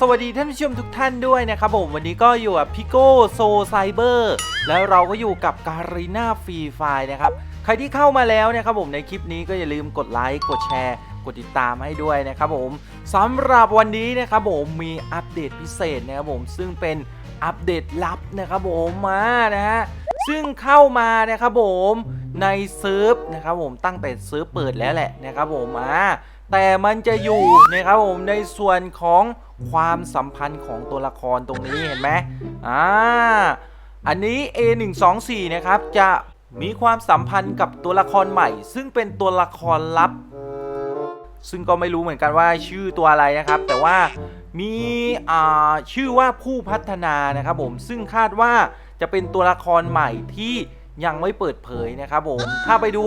สวัสดีท่านผู้ชมทุกท่านด้วยนะครับผมวันนี้ก็อยู่กับพิโก้โซไซเบอร์แล้วเราก็อยู่กับการีนาฟรีไฟนะครับ ใครที่เข้ามาแล้วนะครับผมในคลิปนี้ก็อย่าลืมกดไลค์กดแชร์กดติดตามให้ด้วยนะครับผมสำหรับวันนี้นะครับผมมีอัปเดตพิเศษนะครับผมซึ่งเป็นอัปเดตลับนะครับผมมานะฮะซึ่งเข้ามานะครับผมในเซิร์ฟนะครับผมตั้งแต่เซิร์ฟเปิดแล้วแหละนะครับผมมาแต่มันจะอยู่นะครับผมในส่วนของ ความสัมพันธ์ของตัวละครตรงนี้เห็นไหมอ่า อันนี้ A124 นะครับ จะมีความสัมพันธ์กับตัวละครใหม่ ซึ่งเป็นตัวละครลับ ซึ่งก็ไม่รู้เหมือนกันว่าชื่อตัวอะไรนะครับ แต่ว่ามีอ่าชื่อว่าผู้พัฒนานะครับผมซึ่งคาดว่าจะเป็นตัวละครใหม่ที่ยังไม่เปิดเผยนะครับผมถ้าไปดู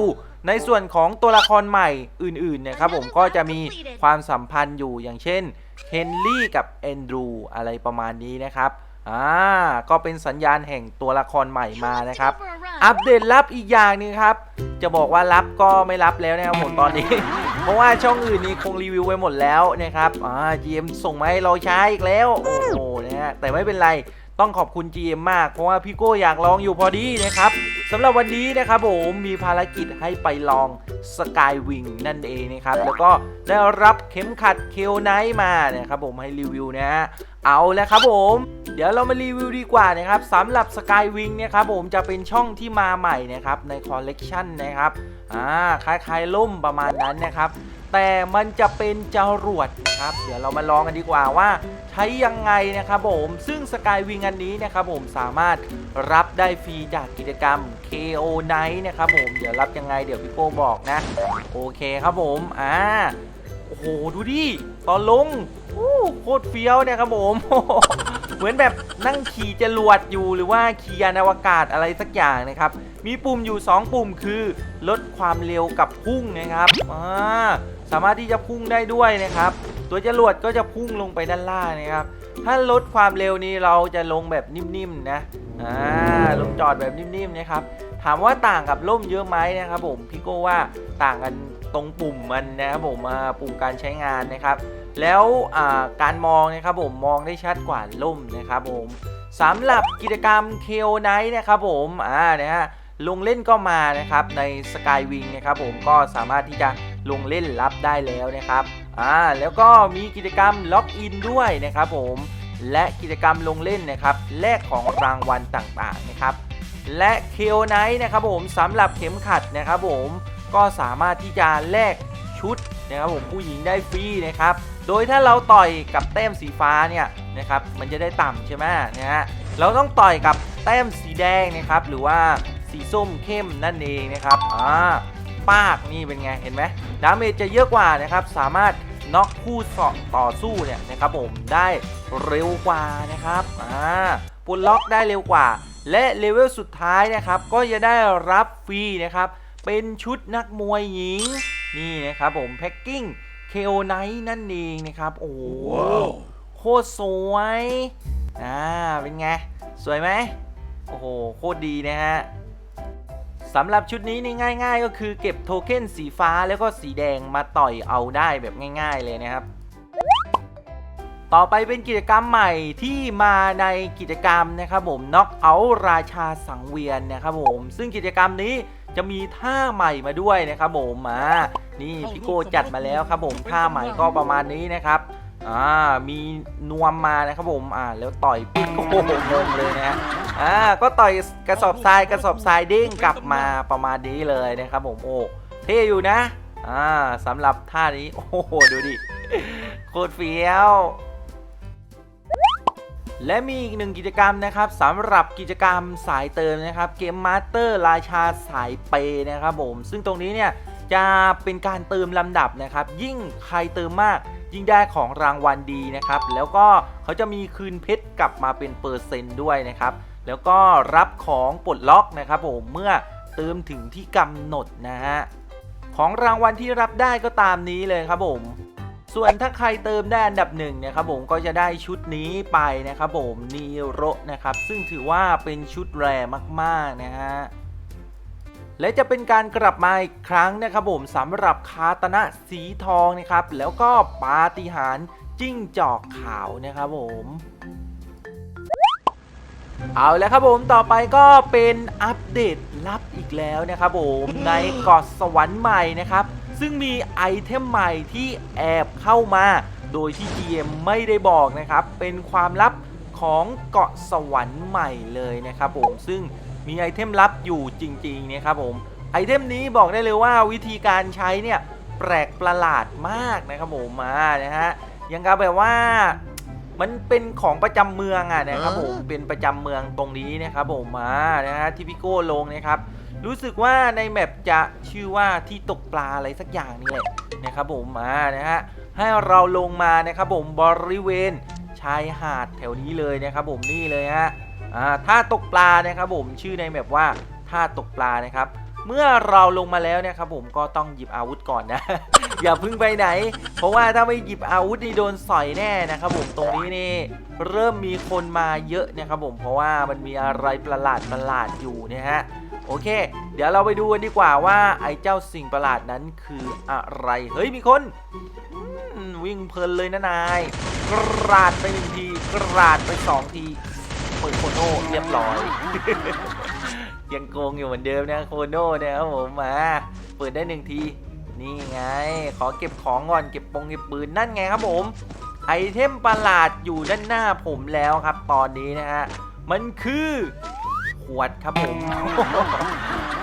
ในส่วนของตัวละครใหม่อื่นๆนะครับผมก็จะมีความสัมพันธ์อยู่อย่างเช่น เฮนรี่กับแอนดรูอะไรประมาณนี้นะครับอ่าก็เป็นสัญญาณแห่งตัวละครใหม่มานะครับ อัปเดตลับอีกอย่างหนึงครับ จะบอกว่ารับก็ไม่รับแล้วนะครับผมตอนนี้ เพราะว่าช่องอื่นนี่คงรีวิวไปหมดแล้วนะครับอ่า GM ส่งมาให้เราใช้อีกแล้ว โอ้โหนะฮะแต่ไม่เป็นไร ต้องขอบคุณ GM มากเพราะว่าพี่โก้อยากลองอยู่พอดีนะครับสำหรับวันนี้นะครับผมมีภารกิจให้ไปลองสกายวิงนั่นเองนะครับ แล้วก็ได้รับเข็มขัดเคลไนท์มานะครับผมให้รีวิวนะฮะเอาแล้วครับผม เดี๋ยวเรามารีวิวดีกว่านะครับสำหรับ Skywing เนี่ยครับผมจะเป็นช่องที่มาใหม่นะครับในคอลเลกชันนะครับอ่าคล้ายๆล่มประมาณนั้นนะครับแต่มันจะเป็นจรวดนะครับ เดี๋ยวเรามาลองกันดีกว่าว่าใช้ยังไงนะครับผม ซึ่ง Skywing อันนี้นะครับผมสามารถรับได้ฟรีจากกิจกรรม KO Night นะครับผมเดี๋ยวรับยังไงเดี๋ยวพี่โก้บอกนะ โอเคครับผมอ่าโอ้โห ดูดิ ตอนลงโอ้โคตรเฟี้ยวเนี่ยครับผม เหมือนแบบนั่งขี่จรวดอยู่หรือว่าขี่ยานอวกาศอะไรสักอย่างนะครับ มีปุ่มอยู่ 2 ปุ่มคือลดความเร็วกับพุ่งนะครับอ่าสามารถที่จะพุ่งได้ด้วยนะครับ ตัวจรวดก็จะพุ่งลงไปด้านล่างนะครับ ถ้าลดความเร็วนี้เราจะลงแบบนิ่มๆนะอ่าลงจอดแบบนิ่มๆนะครับ ถามว่าต่างกับล่มเยอะไหมนะครับผมพี่โก้ว่าต่างกันตรงปุ่มมันนะครับผมปุ่มการใช้งานนะครับ แล้วการมองนะครับผมมองได้ชัดกว่าล่มนะครับผมสำหรับกิจกรรมเคลไนท์นะครับผมอ่านะฮะลงเล่นก็มานะครับใน Skywing นะครับผมก็สามารถที่จะลงเล่นรับได้แล้วนะครับอ่าแล้วก็มีกิจกรรมล็อกอินด้วยนะครับผมและกิจกรรมลงเล่นนะครับแลกของรางวัลต่างๆนะครับและเคลไนท์นะครับผมสำหรับเข็มขัดนะครับผมก็สามารถที่จะแลกชุด นะครับผมผู้หญิงได้ฟรีนะครับ โดยถ้าเราต่อยกับแต้มสีฟ้าเนี่ยนะครับมันจะได้ต่ำใช่ไหมนะฮะเราต้องต่อยกับแต้มสีแดงนะครับหรือว่าสีส้มเข้มนั่นเองนะครับอ่าปากนี่เป็นไงเห็นไหมดาเมจจะเยอะกว่านะครับสามารถน็อกคู่สอต่อสู้เนี่ยนะครับผมได้เร็วกว่านะครับอ่าปลดล็อกได้เร็วกว่า และเลเวลสุดท้ายนะครับก็จะได้รับฟรีนะครับเป็นชุดนักมวยหญิง นี่นะครับผมแพ็กกิ้ง KO Night นั่นเองนะครับ โอ้โหโคตรสวยอ่าเป็นไง สวยไหมโอ้โห โคตรดีนะฮะสำหรับชุดนี้นี่ง่าย ๆ ก็คือเก็บโทเค็นสีฟ้าแล้วก็สีแดงมาต่อยเอาได้แบบง่าย ๆ เลยนะครับ ต่อไปเป็นกิจกรรมใหม่ที่มาในกิจกรรมนะครับผมน็อกเอาราชาสังเวียนนะครับผม ซึ่งกิจกรรมนี้จะมีท่าใหม่มาด้วยนะครับผมมานี่พี่โก้จัดมาแล้วครับผมท่าใหม่ก็ประมาณนี้นะครับอ่ามีนวมมานะครับผมอ่าแล้วต่อยปิ๊กโอ้โหงงเลยนะฮะอ่าก็ต่อยกระสอบทรายกระสอบทรายเด้งกลับมาประมาณนี้เลยนะครับผมโอ้เท่อยู่นะอ่าสำหรับท่านี้โอ้โหดูดิโคตรเฟี้ยว และมีอีกหนึ่งกิจกรรมนะครับสำหรับกิจกรรมสายเติมนะครับเกมมาสเตอร์ราชาสายเปย์นะครับผม ซึ่งตรงนี้เนี่ยจะเป็นการเติมลำดับนะครับ ยิ่งใครเติมมากยิ่งได้ของรางวัลดีนะครับ แล้วก็เขาจะมีคืนเพชรกลับมาเป็นเปอร์เซนต์ด้วยนะครับ แล้วก็รับของปลดล็อกนะครับผมเมื่อเติมถึงที่กำหนดนะฮะของรางวัลที่รับได้ก็ตามนี้เลยครับผม ส่วนถ้าใครเติมได้อันดับหนึ่งนะครับผมก็จะได้ชุดนี้ไปนะครับผมนีโรนะครับ ซึ่งถือว่าเป็นชุดแรมากๆนะฮะและจะเป็นการกลับมาอีกครั้งนะครับผมสำหรับคาตนะสีทองนะครับ แล้วก็ปาฏิหาริย์จิ้งจอกขาวนะครับผมเอาแล้วครับผมต่อไปก็เป็นอัปเดตลับอีกแล้วนะครับผมในเกาะสวรรค์ใหม่นะครับ ซึ่งมีไอเทมใหม่ที่แอบเข้ามา โดยที่ GM ไม่ได้บอกนะครับ เป็นความลับของเกาะสวรรค์ใหม่เลยนะครับผม ซึ่งมีไอเทมลับอยู่จริงๆนะครับผม ไอเทมนี้บอกได้เลยว่าวิธีการใช้เนี่ยแปลกประหลาดมากนะครับผมมานะฮะ ยังกับแบบว่ามันเป็นของประจำเมืองอะนะครับผมเป็นประจำเมืองตรงนี้นะครับผมมานะฮะที่พี่โก้ลงนะครับ รู้สึกว่าในแมปจะชื่อว่าที่ตกปลาอะไรสักอย่างนี่แหละนะครับผมมานะฮะให้เราลงมานะครับผมบริเวณชายหาดแถวนี้เลยนะครับผมนี่เลยฮะอ่าท่าตกปลานะครับผมชื่อในแมปว่าท่าตกปลานะครับ เมื่อเราลงมาแล้วเนี่ยครับผมก็ต้องหยิบอาวุธก่อนนะ อย่าพึ่งไปไหน เพราะว่าถ้าไม่หยิบอาวุธนี่โดนสอยแน่นะครับผมตรงนี้นี่เริ่มมีคนมาเยอะนะครับผมเพราะว่ามันมีอะไรประหลาดประหลาดอยู่นะฮะ โอเค เดี๋ยวเราไปดูกันดีกว่าว่าไอ้เจ้าสิ่งประหลาดนั้นคืออะไร เฮ้ยมีคน วิ่งเพลินเลยนะนาย กราดไปหนึ่งที กราดไปสองทีเปิดโคโน่เรียบร้อย ยังโกงอยู่เหมือนเดิมนะโคโน่เนี่ยครับผมมา เปิดได้หนึ่งที นี่ไง ขอเก็บของก่อนเก็บปงเก็บปืนนั่นไงครับผม ไอเทมประหลาดอยู่ด้านหน้าผมแล้วครับ ตอนนี้นะฮะ มันคือ วดครับผม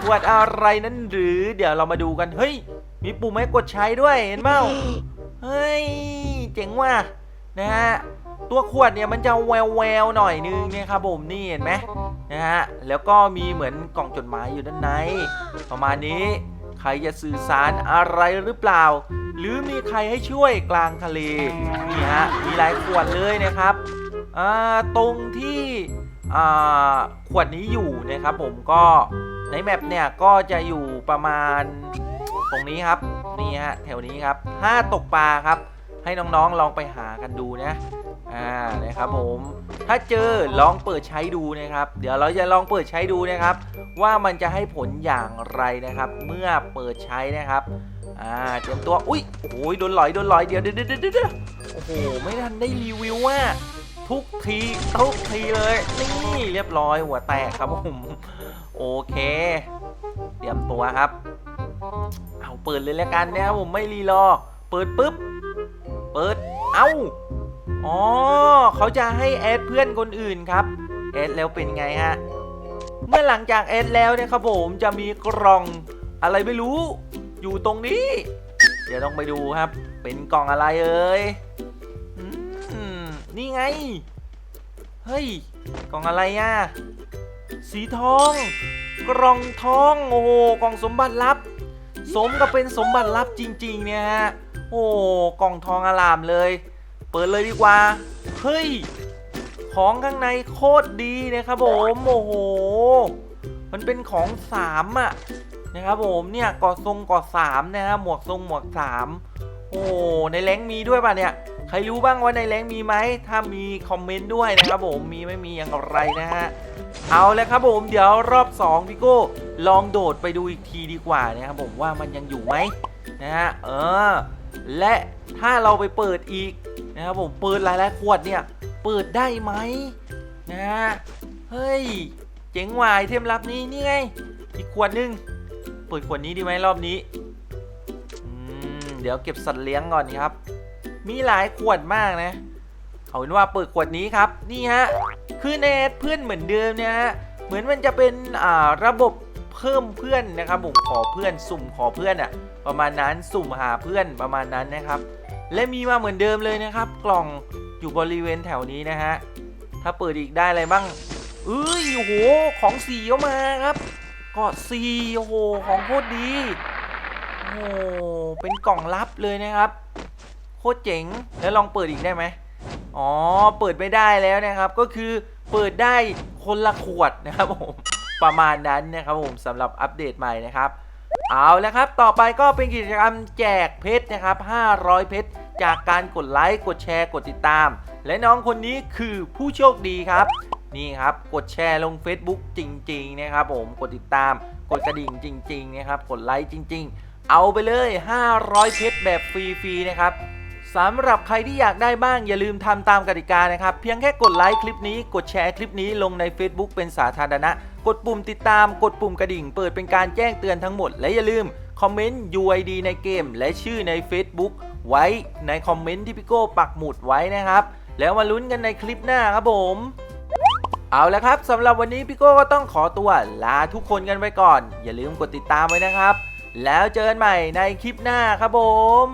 ขวดอะไรนั้นหรือ เดี๋ยวเรามาดูกันเฮ้ย มีปุ่มให้กดใช้ด้วยเห็นเปล่าเฮ้ยเจ๋งว่ะนะฮะตัวขวดเนี่ยมันจะแววแววๆหน่อยนึงเนี่ยครับผมนี่เห็นไหมนะฮะแล้วก็มีเหมือนกล่องจดหมายอยู่ด้านใน ประมาณนี้ใครจะสื่อสารอะไรหรือเปล่า หรือมีใครให้ช่วยกลางทะเลนี่ฮะมีหลายขวดเลยนะครับอ่าตรงที่ ขวดนี้อยู่นะครับผมก็ในแมปเนี่ยก็จะอยู่ประมาณตรงนี้ครับนี่ฮะแถวนี้ครับถ้าตกปลาครับ ให้น้องๆลองไปหากันดูนะอ่านะครับผมถ้าเจอลองเปิดใช้ดูนะครับ เดี๋ยวเราจะลองเปิดใช้ดูนะครับ ว่ามันจะให้ผลอย่างไรนะครับ เมื่อเปิดใช้นะครับอ่าเตรียมตัวอุ้ยโอ้ยโดนหลอยโดนหลอยเดี๋ยวเดี๋ยวเดี๋ยวเดี๋ยวโอ้โหไม่ทันได้รีวิวว่า ทุกทีทุกทีเลย นี่เรียบร้อยหัวแตกครับผมโอเค เตรียมตัวครับ เอาเปิดเลยแล้วกันนะครับผมไม่รีรอ เปิดปุ๊บ เปิด เอ้า อ๋อเขาจะให้แอดเพื่อนคนอื่นครับ แอดแล้วเป็นไงฮะ เมื่อหลังจากแอดแล้วเนี่ยครับผมจะมีกล่องอะไรไม่รู้ อยู่ตรงนี้ เดี๋ยวต้องไปดูครับ เป็นกล่องอะไรเอ่ย นี่ไง เฮ้ย กล่องอะไรอะ สีทอง กล่องทอง โอ้โห กล่องสมบัติลับ สมกับเป็นสมบัติลับจริง ๆ เนี่ยฮะ โอ้กล่องทองอลามเลย เปิดเลยดีกว่า เฮ้ย ของข้างในโคตรดีนะครับผมโอ้โห มันเป็นของสามอะนะครับผมเนี่ยกอดทรงกอดสามนะฮะหมวกทรงหมวกสามโอ้ในแรงมีด้วยป่ะเนี่ย ใครรู้บ้างว่าในแรงมีไหม ถ้ามีคอมเมนต์ด้วยนะครับผม มีไม่มีอย่างไรนะฮะ เอาแล้วครับผมเดี๋ยวรอบ2พี่โก้ลองโดดไปดูอีกทีดีกว่านะครับผมว่ามันยังอยู่ไหมนะฮะ เออ และถ้าเราไปเปิดอีกนะครับผมเปิดหลายๆขวดเนี่ย เปิดได้ไหมนะฮะ เฮ้ย เจ๋งว่ะไอเทมลับนี้นี่ไง อีกขวดหนึง เปิดขวดนี้ดีไหมรอบนี้เดี๋ยวเก็บสัตว์เลี้ยงก่อนครับ มีหลายขวดมากนะ เอาเป็นว่าเปิดขวดนี้ครับ นี่ฮะ คือในแอดเพื่อนเหมือนเดิมเนี่ยฮะ เหมือนมันจะเป็นอ่าระบบเพิ่มเพื่อนนะครับผมขอเพื่อนสุ่มขอเพื่อนอะประมาณนั้นสุ่มหาเพื่อนประมาณนั้นนะครับ และมีมาเหมือนเดิมเลยนะครับ กล่องอยู่บริเวณแถวนี้นะฮะ ถ้าเปิดอีกได้อะไรบ้างเอ้ยโอ้โหของสีเข้ามาครับกอดสีโอ้โหของโคตรดีโอ้โหเป็นกล่องลับเลยนะครับ ตรเจ๋ง แล้วลองเปิดอีกได้ไหมอ๋อ เปิดไม่ได้แล้วนะครับ ก็คือเปิดได้คนละขวดนะครับผม ประมาณนั้นนะครับผมสำหรับอัปเดตใหม่นะครับ เอาแล้วครับ ต่อไปก็เป็นกิจกรรมแจกเพชรนะครับ 500 เพชรจากการกดไลค์ กดแชร์ กดติดตาม และน้องคนนี้คือผู้โชคดีครับ นี่ครับ กดแชร์ลง Facebook จริง ๆ นะครับ ผม กดติดตาม กดกระดิ่งจริง ๆ นะครับ กดไลค์จริง ๆ เอาไปเลย 500 เพชรแบบฟรี ๆ นะครับ สำหรับใครที่อยากได้บ้างอย่าลืมทำตามกติกานะครับ เพียงแค่กดไลค์คลิปนี้กดแชร์คลิปนี้ลงใน Facebook เป็นสาธารณะ กดปุ่มติดตาม กดปุ่มกระดิ่ง เปิดเป็นการแจ้งเตือนทั้งหมด และอย่าลืมคอมเมนต์ UID ในเกม และชื่อใน Facebook ไว้ในคอมเมนต์ที่พี่โก้ปักหมุดไว้นะครับ แล้วมาลุ้นกันในคลิปหน้าครับผม เอาละครับสำหรับวันนี้พี่โก้ก็ต้องขอตัวลาทุกคนกันไปก่อน อย่าลืมกดติดตามไว้นะครับ แล้วเจอกันใหม่ในคลิปหน้าครับผม